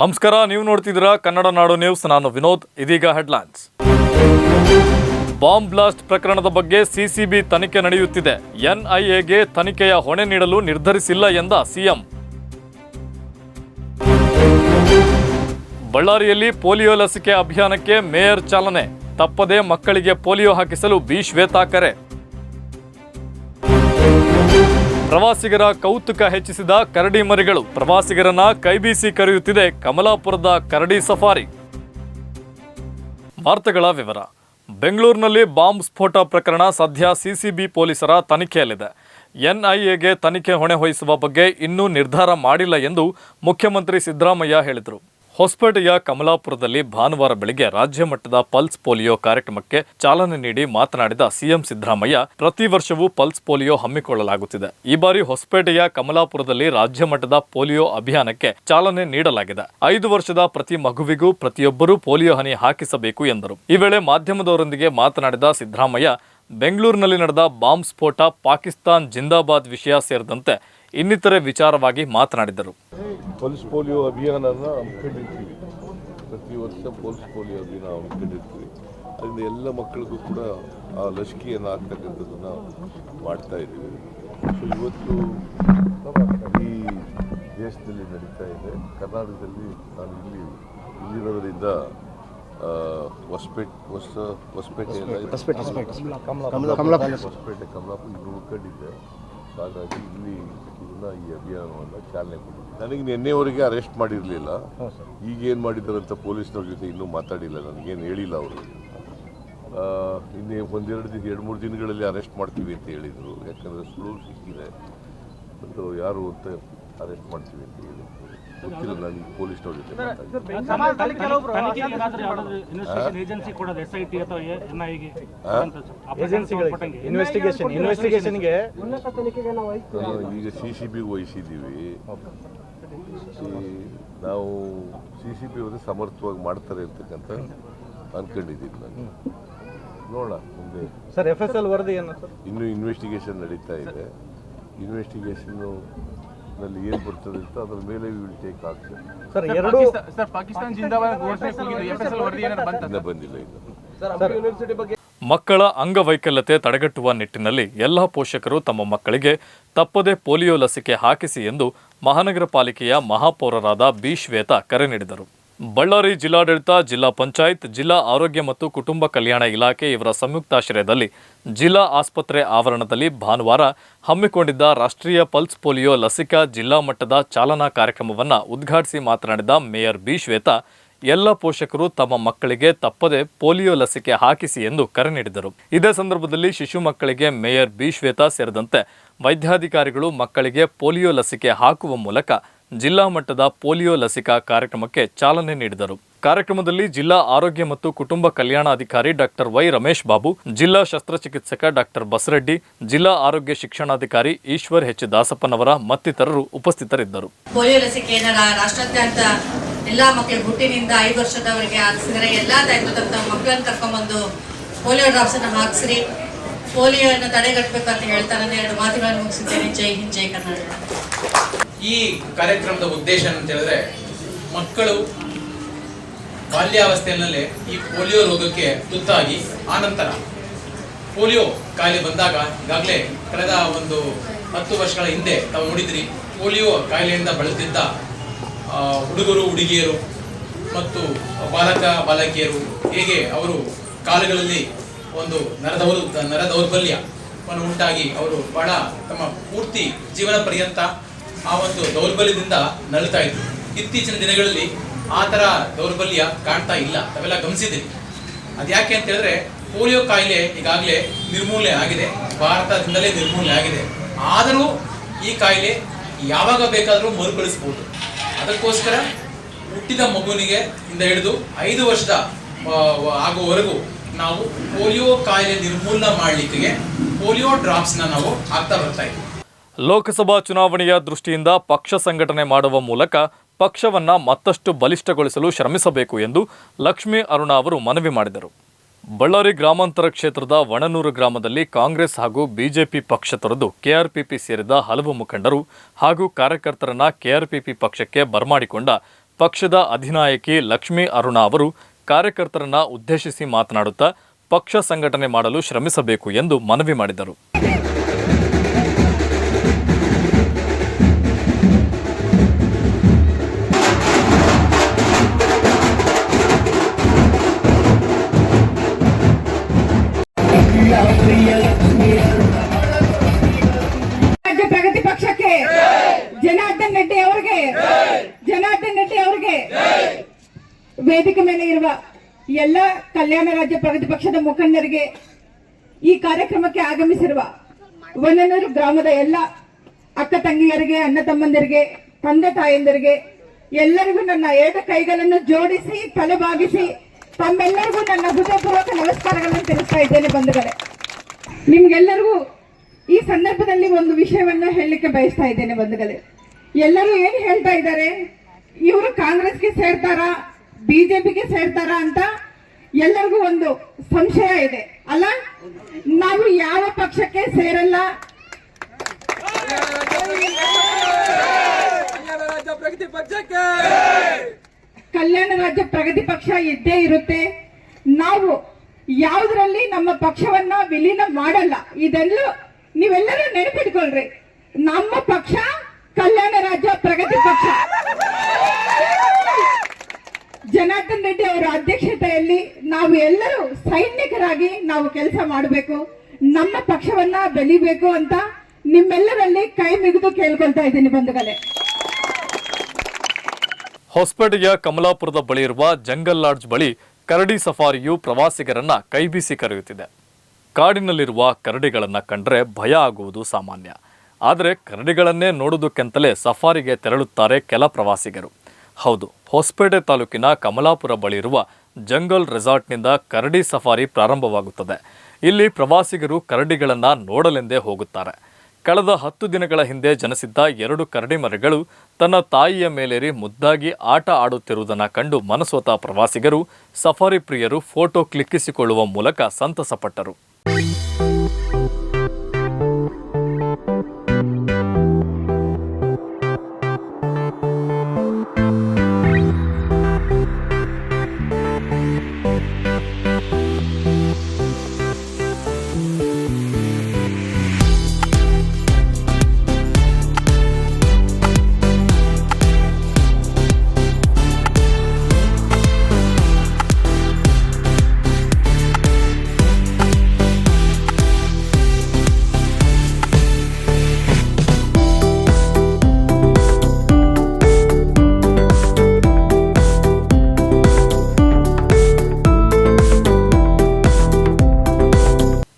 ನಮಸ್ಕಾರ, ನೀವು ನೋಡ್ತಿದ್ದೀರಾ ಕನ್ನಡ ನಾಡು ನ್ಯೂಸ್. ನಾನು ವಿನೋದ್, ಇದೀಗ ಹೆಡ್ಲೈನ್ಸ್. ಬಾಂಬ್ ಬ್ಲಾಸ್ಟ್ ಪ್ರಕರಣದ ಬಗ್ಗೆ ಸಿಸಿಬಿ ತನಿಖೆ ನಡೆಯುತ್ತಿದೆ. ಎನ್ಐಎಗೆ ತನಿಖೆಯ ಹೊಣೆ ನೀಡಲು ನಿರ್ಧರಿಸಿಲ್ಲ ಎಂದ ಸಿಎಂ. ಬಳ್ಳಾರಿಯಲ್ಲಿ ಪೋಲಿಯೋ ಲಸಿಕೆ ಅಭಿಯಾನಕ್ಕೆ ಮೇಯರ್ ಚಾಲನೆ. ತಪ್ಪದೆ ಮಕ್ಕಳಿಗೆ ಪೋಲಿಯೋ ಹಾಕಿಸಲು ಬಿ ಶ್ವೇತಾ ಕರೆ ಪ್ರವಾಸಿಗರ ಕೌತುಕ ಹೆಚ್ಚಿಸಿದ ಕರಡಿ ಮರಿಗಳು ಪ್ರವಾಸಿಗರನ್ನ ಕೈಬೀಸಿ ಕರೆಯುತ್ತಿದೆ ಕಮಲಾಪುರದ ಕರಡಿ ಸಫಾರಿ. ವಾರ್ತೆಗಳ ವಿವರ. ಬೆಂಗಳೂರಿನಲ್ಲಿ ಬಾಂಬ್ ಸ್ಫೋಟ ಪ್ರಕರಣ ಸದ್ಯ ಸಿಸಿಬಿ ಪೊಲೀಸರ ತನಿಖೆಯಲ್ಲಿದೆ. ಎನ್ಐಎಗೆ ತನಿಖೆ ಹೊಣೆ ಹೊಯಿಸುವ ಬಗ್ಗೆ ಇನ್ನೂ ನಿರ್ಧಾರ ಮಾಡಿಲ್ಲ ಎಂದು ಮುಖ್ಯಮಂತ್ರಿ ಸಿದ್ದರಾಮಯ್ಯ ಹೇಳಿದರು. ಹೊಸಪೇಟೆಯ ಕಮಲಾಪುರದಲ್ಲಿ ಭಾನುವಾರ ಬೆಳಗ್ಗೆ ರಾಜ್ಯ ಮಟ್ಟದ ಪಲ್ಸ್ ಪೋಲಿಯೋ ಕಾರ್ಯಕ್ರಮಕ್ಕೆ ಚಾಲನೆ ನೀಡಿ ಮಾತನಾಡಿದ ಸಿಎಂ ಸಿದ್ದರಾಮಯ್ಯ, ಪ್ರತಿ ವರ್ಷವೂ ಪಲ್ಸ್ ಪೋಲಿಯೋ ಹಮ್ಮಿಕೊಳ್ಳಲಾಗುತ್ತಿದೆ. ಈ ಬಾರಿ ಹೊಸಪೇಟೆಯ ಕಮಲಾಪುರದಲ್ಲಿ ರಾಜ್ಯ ಮಟ್ಟದ ಪೋಲಿಯೋ ಅಭಿಯಾನಕ್ಕೆ ಚಾಲನೆ ನೀಡಲಾಗಿದೆ. ಐದು ವರ್ಷದ ಪ್ರತಿ ಮಗುವಿಗೂ ಪ್ರತಿಯೊಬ್ಬರೂ ಪೋಲಿಯೋ ಹನಿ ಹಾಕಿಸಬೇಕು ಎಂದರು. ಈ ವೇಳೆ ಮಾಧ್ಯಮದವರೊಂದಿಗೆ ಮಾತನಾಡಿದ ಸಿದ್ದರಾಮಯ್ಯ, ಬೆಂಗಳೂರಿನಲ್ಲಿ ನಡೆದ ಬಾಂಬ್ ಸ್ಫೋಟ, ಪಾಕಿಸ್ತಾನ್ ಜಿಂದಾಬಾದ್ ವಿಷಯ ಸೇರಿದಂತೆ ಇನ್ನಿತರೆ ವಿಚಾರವಾಗಿ ಮಾತನಾಡಿದರು. ಪಲ್ಸ್ ಪೋಲಿಯೋ ಅಭಿಯಾನ ಹಮ್ಮಿಕೊಂಡಿರ್ತೀವಿ ಪ್ರತಿ ವರ್ಷ ಪಲ್ಸ್ ಪೋಲಿಯೋ ಅಭಿಯಾನ ಹಮ್ಮಿಕೊಂಡಿರ್ತೀವಿ ಅದರಿಂದ ಎಲ್ಲ ಮಕ್ಕಳಿಗೂ ಕೂಡ ಆ ಲಸಿಕೆಯನ್ನು ಹಾಕ್ತಕ್ಕಂಥದ್ದನ್ನು ಮಾಡ್ತಾ ಇದ್ದೀವಿ. ಸೊ ಇವತ್ತು ಈ ದೇಶದಲ್ಲಿ ನಡೀತಾ ಇದೆ. ಕರ್ನಾಟಕದಲ್ಲಿ ನಾನು ಇಲ್ಲಿ ಇಲ್ಲಿರೋದರಿಂದ ಆ, ಹೊಸಪೇಟ್ ಹೊಸ ಹೊಸಪೇಟೆ ಹೊಸಪೇಟೆ. ಕಮಲಾಪುರ ಇಬ್ಬರು ಉಳ್ಕೊಂಡಿದ್ದೆ ಸೊ ಹಾಗಾಗಿ ಇಲ್ಲಿ ಇದನ್ನ ಈ ಅಭಿಯಾನವನ್ನು ಚಾಲನೆ ಕೊಟ್ಟಿದ್ದೆ ನನಗೆ ನಿನ್ನೆವರೆಗೆ ಅರೆಸ್ಟ್ ಮಾಡಿರಲಿಲ್ಲ. ಈಗ ಏನು ಮಾಡಿದ್ದಾರೆ ಅಂತ ಪೊಲೀಸ್ನವ್ರ ಜೊತೆ ಇನ್ನೂ ಮಾತಾಡಿಲ್ಲ. ನನಗೇನು ಹೇಳಿಲ್ಲ ಅವರು. ಇನ್ನೇ ಒಂದೆರಡು ದಿನ ಎರಡು ಮೂರು ದಿನಗಳಲ್ಲಿ ಅರೆಸ್ಟ್ ಮಾಡ್ತೀವಿ ಅಂತ ಹೇಳಿದರು. ಯಾಕಂದರೆ ಸುಳ್ಳು ಸಿಕ್ಕಿದೆ. ಯಾರು ಅಂತ ಅರೆಸ್ಟ್ ಮಾಡ್ತೀವಿ ಅಂತ ಹೇಳಿ ಗೊತ್ತಿಲ್ಲ ನನಗೆ ಪೊಲೀಸ್ನವ್ರ ಜೊತೆ ಮಾತಾಡಿ ಏಜೆನ್ಸಿ ಕೊಡೋದು ಎಸ್ ಐ ಟಿ ಅಥವಾ ಎನ್ ಐಗೆ ಇನ್ವೆಸ್ಟಿಗೇಷನ್ ಇನ್ವೆಸ್ಟಿಗೇಷನ್ಗೆ ಈಗ ಸಿ ಸಿ ಬಿ ವಹಿಸಿದ್ದೀವಿ. ನಾವು ಸಿ ಸಿ ಬಿ ಅವರು ಸಮರ್ಥವಾಗಿ ಮಾಡ್ತಾರೆ ಅಂತಕ್ಕಂಥ ಅನ್ಕೊಂಡಿದ್ದೀನಿ ನಾನು. ನೋಡೋಣ ಮುಂದೆ. ಸರ್ ಎಫ್ ಎಸ್ ಎಲ್ ವರದಿ ಏನು ಸರ್? ಇನ್ನೂ ಇನ್ವೆಸ್ಟಿಗೇಷನ್ ನಡೀತಾ ಇದೆ. ಇನ್ವೆಸ್ಟಿಗೇಷನ್ನು ನಲ್ಲಿ ಏನು ಬರ್ತದೆ ಅಂತ ಅದರ ಮೇಲೆ ವಿಲ್ ಟೇಕ್ ಆಕ್ಷನ್ ಸರ್ ಎರಡು ಸರ್ ಪಾಕಿಸ್ತಾನ ಜಿಂದಾಬಾದ್ ಘೋಷಣೆ ಕೂಗಿದ್ದು ಎಫ್ ಎಸ್ ಎಲ್ ವರದಿ ಏನಾದ್ರು ಬಂತ ಇನ್ನೂ. ಯೂನಿವರ್ಸಿಟಿ ಬಗ್ಗೆ ಮಕ್ಕಳ ಅಂಗವೈಕಲ್ಯತೆ ತಡೆಗಟ್ಟುವ ನಿಟ್ಟಿನಲ್ಲಿ ಎಲ್ಲ ಪೋಷಕರು ತಮ್ಮ ಮಕ್ಕಳಿಗೆ ತಪ್ಪದೇ ಪೋಲಿಯೋ ಲಸಿಕೆ ಹಾಕಿಸಿ ಎಂದು ಮಹಾನಗರ ಪಾಲಿಕೆಯ ಮಹಾಪೌರರಾದ ಬಿ ಶ್ವೇತಾ ಕರೆ ನೀಡಿದರು. ಬಳ್ಳಾರಿ ಜಿಲ್ಲಾಡಳಿತ, ಜಿಲ್ಲಾ ಪಂಚಾಯತ್, ಜಿಲ್ಲಾ ಆರೋಗ್ಯ ಮತ್ತು ಕುಟುಂಬ ಕಲ್ಯಾಣ ಇಲಾಖೆ ಇವರ ಸಂಯುಕ್ತಾಶ್ರಯದಲ್ಲಿ ಜಿಲ್ಲಾ ಆಸ್ಪತ್ರೆ ಆವರಣದಲ್ಲಿ ಭಾನುವಾರ ಹಮ್ಮಿಕೊಂಡಿದ್ದ ರಾಷ್ಟ್ರೀಯ ಪಲ್ಸ್ ಪೋಲಿಯೋ ಲಸಿಕಾ ಜಿಲ್ಲಾ ಮಟ್ಟದ ಚಾಲನಾ ಕಾರ್ಯಕ್ರಮವನ್ನು ಉದ್ಘಾಟಿಸಿ ಮಾತನಾಡಿದ ಮೇಯರ್ ಬಿ. ಶ್ವೇತಾ, ಎಲ್ಲ ಪೋಷಕರು ತಮ್ಮ ಮಕ್ಕಳಿಗೆ ತಪ್ಪದೆ ಪೋಲಿಯೋ ಲಸಿಕೆ ಹಾಕಿಸಿ ಎಂದು ಕರೆ ನೀಡಿದರು. ಇದೇ ಸಂದರ್ಭದಲ್ಲಿ ಶಿಶು ಮಕ್ಕಳಿಗೆ ಮೇಯರ್ ಬಿ. ಶ್ವೇತಾ ಸೇರಿದಂತೆ ವೈದ್ಯಾಧಿಕಾರಿಗಳು ಮಕ್ಕಳಿಗೆ ಪೋಲಿಯೋ ಲಸಿಕೆ ಹಾಕುವ ಮೂಲಕ ಜಿಲ್ಲಾ ಮಟ್ಟದ ಪೋಲಿಯೋ ಲಸಿಕಾ ಕಾರ್ಯಕ್ರಮಕ್ಕೆ ಚಾಲನೆ ನೀಡಿದರು. ಕಾರ್ಯಕ್ರಮದಲ್ಲಿ ಜಿಲ್ಲಾ ಆರೋಗ್ಯ ಮತ್ತು ಕುಟುಂಬ ಕಲ್ಯಾಣಾಧಿಕಾರಿ ಡಾಕ್ಟರ್ ವೈ ರಮೇಶ್ ಬಾಬು, ಜಿಲ್ಲಾ ಶಸ್ತ್ರಚಿಕಿತ್ಸಕ ಡಾಕ್ಟರ್ ಬಸರೆಡ್ಡಿ, ಜಿಲ್ಲಾ ಆರೋಗ್ಯ ಶಿಕ್ಷಣಾಧಿಕಾರಿ ಈಶ್ವರ್ ಎಚ್ ದಾಸಪ್ಪನವರ ಮತ್ತಿತರರು ಉಪಸ್ಥಿತರಿದ್ದರು. ಪೋಲಿಯೋ ಲಸಿಕೆಯನ್ನು ರಾಷ್ಟ್ರಾದ್ಯಂತ ಎಲ್ಲಾ ಮಕ್ಕಳು ಹುಟ್ಟಿನಿಂದ ಐದು ವರ್ಷದವರೆಗೆ ಹಾಕ್ಸಿದ್ರೆ ಎಲ್ಲಾ ತಮ್ಮ ಮಕ್ಕಳನ್ನ ಕರ್ಕೊಂಡ್ಬಂದು ಪೋಲಿಯೋ ಡ್ರಾಪ್ಸ್ ಅನ್ನು ಹಾಕ್ಸ್ರಿ. ಪೋಲಿಯೋವನ್ನು ತಡೆಗಟ್ಟಬೇಕಂತ ಹೇಳ್ತಾರೆ ಎರಡು ಮಾತುಗಳನ್ನು ಮುಗಿಸಿದ್ದೇನೆ. ಜೈ ಹಿಂದ್, ಜೈ ಕರ್ನಾಟಕ. ಈ ಕಾರ್ಯಕ್ರಮದ ಉದ್ದೇಶ ಅಂತ ಹೇಳಿದ್ರೆ, ಮಕ್ಕಳು ಬಾಲ್ಯಾವಸ್ಥೆಯಲ್ಲೇ ಈ ಪೋಲಿಯೋ ರೋಗಕ್ಕೆ ತುತ್ತಾಗಿ ಆನಂತರ ಪೋಲಿಯೋ ಕಾಯಿಲೆ ಬಂದಾಗ ಈಗಾಗಲೇ ಕಳೆದ ಒಂದು ಹತ್ತು ವರ್ಷಗಳ ಹಿಂದೆ ತಾವು ನೋಡಿದ್ರಿ, ಪೋಲಿಯೋ ಕಾಯಿಲೆಯಿಂದ ಬಳಲ್ತಿದ್ದ ಹುಡುಗರು, ಹುಡುಗಿಯರು ಮತ್ತು ಬಾಲಕ, ಬಾಲಕಿಯರು ಹೇಗೆ ಅವರು ಕಾಲುಗಳಲ್ಲಿ ಒಂದು ನರದೌರ್ ನರ ದೌರ್ಬಲ್ಯವನ್ನು ಉಂಟಾಗಿ ಅವರು ಬಹಳ ತಮ್ಮ ಪೂರ್ತಿ ಜೀವನ ಪರ್ಯಂತ ಆ ಒಂದು ದೌರ್ಬಲ್ಯದಿಂದ ನಲ್ತಾ ಇದ್ರು. ಇತ್ತೀಚಿನ ದಿನಗಳಲ್ಲಿ ಆ ಥರ ದೌರ್ಬಲ್ಯ ಕಾಣ್ತಾ ಇಲ್ಲ. ತಾವೆಲ್ಲ ಗಮನಿಸಿದ್ರಿ. ಅದ್ಯಾಕೆ ಅಂತ ಹೇಳಿದ್ರೆ, ಪೋಲಿಯೋ ಕಾಯಿಲೆ ಈಗಾಗಲೇ ನಿರ್ಮೂಲನೆ ಆಗಿದೆ. ಭಾರತದಿಂದಲೇ ನಿರ್ಮೂಲನೆ ಆಗಿದೆ. ಆದರೂ ಈ ಕಾಯಿಲೆ ಯಾವಾಗ ಬೇಕಾದರೂ ಮರುಕಳಿಸಬಹುದು. ಅದಕ್ಕೋಸ್ಕರ ಹುಟ್ಟಿದ ಮಗುವಿಗೆ ಇಂದ ಹಿಡಿದು ಐದು ವರ್ಷದ ಆಗುವವರೆಗೂ ನಾವು ಪೋಲಿಯೋ ಕಾಯಿಲೆ ನಿರ್ಮೂಲನೆ ಮಾಡಲಿಕ್ಕೆ ಪೋಲಿಯೋ ಡ್ರಾಪ್ಸ್ನ ನಾವು ಹಾಕ್ತಾ ಬರ್ತಾ ಇದ್ದೀವಿ ಲೋಕಸಭಾ ಚುನಾವಣೆಯ ದೃಷ್ಟಿಯಿಂದ ಪಕ್ಷ ಸಂಘಟನೆ ಮಾಡುವ ಮೂಲಕ ಪಕ್ಷವನ್ನ ಮತ್ತಷ್ಟು ಬಲಿಷ್ಠಗೊಳಿಸಲು ಶ್ರಮಿಸಬೇಕು ಎಂದು ಲಕ್ಷ್ಮೀ ಅರುಣ ಅವರು ಮನವಿ ಮಾಡಿದರು. ಬಳ್ಳಾರಿ ಗ್ರಾಮಾಂತರ ಕ್ಷೇತ್ರದ ವಣನೂರು ಗ್ರಾಮದಲ್ಲಿ ಕಾಂಗ್ರೆಸ್ ಹಾಗೂ ಬಿಜೆಪಿ ಪಕ್ಷ ತೊರೆದು ಕೆಆರ್ಪಿಪಿ ಸೇರಿದ ಹಲವು ಮುಖಂಡರು ಹಾಗೂ ಕಾರ್ಯಕರ್ತರನ್ನ ಕೆಆರ್ಪಿಪಿ ಪಕ್ಷಕ್ಕೆ ಬರಮಾಡಿಕೊಂಡ ಪಕ್ಷದ ಅಧಿನಾಯಕಿ ಲಕ್ಷ್ಮೀ ಅರುಣ ಅವರು ಕಾರ್ಯಕರ್ತರನ್ನ ಉದ್ದೇಶಿಸಿ ಮಾತನಾಡುತ್ತಾ ಪಕ್ಷ ಸಂಘಟನೆ ಮಾಡಲು ಶ್ರಮಿಸಬೇಕು ಎಂದು ಮನವಿ ಮಾಡಿದರು. ವೇದಿಕೆ ಮೇಲೆ ಇರುವ ಎಲ್ಲ ಕಲ್ಯಾಣ ರಾಜ್ಯ ಪ್ರಗತಿ ಪಕ್ಷದ ಮುಖಂಡರಿಗೆ ಈ ಕಾರ್ಯಕ್ರಮಕ್ಕೆ ಆಗಮಿಸಿರುವ ವನನೂರು ಗ್ರಾಮದ ಎಲ್ಲ ಅಕ್ಕ ತಂಗಿಯರಿಗೆ, ಅಣ್ಣ ತಮ್ಮಂದಿರಿಗೆ, ತಂದೆ ತಾಯಂದಿರಿಗೆ ಎಲ್ಲರಿಗೂ ನನ್ನ ಎರಡು ಕೈಗಳನ್ನು ಜೋಡಿಸಿ, ತಲೆಬಾಗಿಸಿ ತಮ್ಮೆಲ್ಲರಿಗೂ ನನ್ನ ಹೃದಯಪೂರ್ವಕ ನಮಸ್ಕಾರಗಳನ್ನು ತಿಳಿಸ್ತಾ ಇದ್ದೇನೆ ಬಂಧುಗಳೇ. ನಿಮ್ಗೆಲ್ಲರಿಗೂ ಈ ಸಂದರ್ಭದಲ್ಲಿ ಒಂದು ವಿಷಯವನ್ನು ಹೇಳಲಿಕ್ಕೆ ಬಯಸ್ತಾ ಇದ್ದೇನೆ ಬಂಧುಗಳೇ. ಎಲ್ಲರೂ ಏನು ಹೇಳ್ತಾ ಇದ್ದಾರೆ? ಇವರು ಕಾಂಗ್ರೆಸ್ಗೆ ಸೇರ್ತಾರಾ? ಬಿಜೆಪಿಗೆ ಸೇರ್ತಾರ ಅಂತ ಎಲ್ಲರಿಗೂ ಒಂದು ಸಂಶಯ ಇದೆ ಅಲ್ಲ? ನಾವು ಯಾವ ಪಕ್ಷಕ್ಕೆ ಸೇರಲ್ಲ? ಕಲ್ಯಾಣ ರಾಜ್ಯ ಪ್ರಗತಿ ಪಕ್ಷ ಇದ್ದೇ ಇರುತ್ತೆ. ನಾವು ಯಾವುದರಲ್ಲಿ ನಮ್ಮ ಪಕ್ಷವನ್ನ ವಿಲೀನ ಮಾಡಲ್ಲ. ಇದೆಲ್ಲ ನೀವೆಲ್ಲರೂ ನೆನಪಿಟ್ಕೊಳ್ರಿ. ನಮ್ಮ ಪಕ್ಷ ಕಲ್ಯಾಣ ರಾಜ್ಯ ಪ್ರಗತಿ ಪಕ್ಷ ಜನಾರ್ದನ್ ರೆಡ್ಡಿ ಅವರ ಅಧ್ಯಕ್ಷತೆಯಲ್ಲಿ ನಾವು ಎಲ್ಲರೂ ಸೈನಿಕರಾಗಿ ನಾವು ಕೆಲಸ ಮಾಡಬೇಕು, ನಮ್ಮ ಪಕ್ಷವನ್ನ ಬೆಳಿಬೇಕು ಅಂತ ನಿಮ್ಮೆಲ್ಲರಲ್ಲಿ ಕೈ ಮುಗಿದು ಕೇಳ್ಕೊಳ್ತಾ ಇದ್ದೀನಿ ಬಂಧುಗಳೇ. ಹೊಸಪೇಟೆಯ ಕಮಲಾಪುರದ ಬಳಿ ಇರುವ ಜಂಗಲ್ ಲಾಡ್ಜ್ ಬಳಿ ಕರಡಿ ಸಫಾರಿಯು ಪ್ರವಾಸಿಗರನ್ನ ಕೈಬೀಸಿ ಕರೆಯುತ್ತಿದೆ. ಕಾಡಿನಲ್ಲಿರುವ ಕರಡಿಗಳನ್ನ ಕಂಡರೆ ಭಯ ಆಗುವುದು ಸಾಮಾನ್ಯ. ಆದರೆ ಕರಡಿಗಳನ್ನೇ ನೋಡುವುದಕ್ಕೆಂತಲೇ ಸಫಾರಿಗೆ ತೆರಳುತ್ತಾರೆ ಕೆಲ ಪ್ರವಾಸಿಗರು. ಹೌದು, ಹೊಸಪೇಟೆ ತಾಲೂಕಿನ ಕಮಲಾಪುರ ಬಳಿ ಇರುವ ಜಂಗಲ್ ರೆಸಾರ್ಟ್ನಿಂದ ಕರಡಿ ಸಫಾರಿ ಪ್ರಾರಂಭವಾಗುತ್ತದೆ. ಇಲ್ಲಿ ಪ್ರವಾಸಿಗರು ಕರಡಿಗಳನ್ನು ನೋಡಲೆಂದೇ ಹೋಗುತ್ತಾರೆ. ಕಳೆದ ಹತ್ತು ದಿನಗಳ ಹಿಂದೆ ಜನಿಸಿದ್ದ ಎರಡು ಕರಡಿ ಮರಿಗಳು ತನ್ನ ತಾಯಿಯ ಮೇಲೇರಿ ಮುದ್ದಾಗಿ ಆಟ ಆಡುತ್ತಿರುವುದನ್ನು ಕಂಡು ಮನಸೋತ ಪ್ರವಾಸಿಗರು ಸಫಾರಿ ಪ್ರಿಯರು ಫೋಟೋ ಕ್ಲಿಕ್ಕಿಸಿಕೊಳ್ಳುವ ಮೂಲಕ ಸಂತಸಪಟ್ಟರು.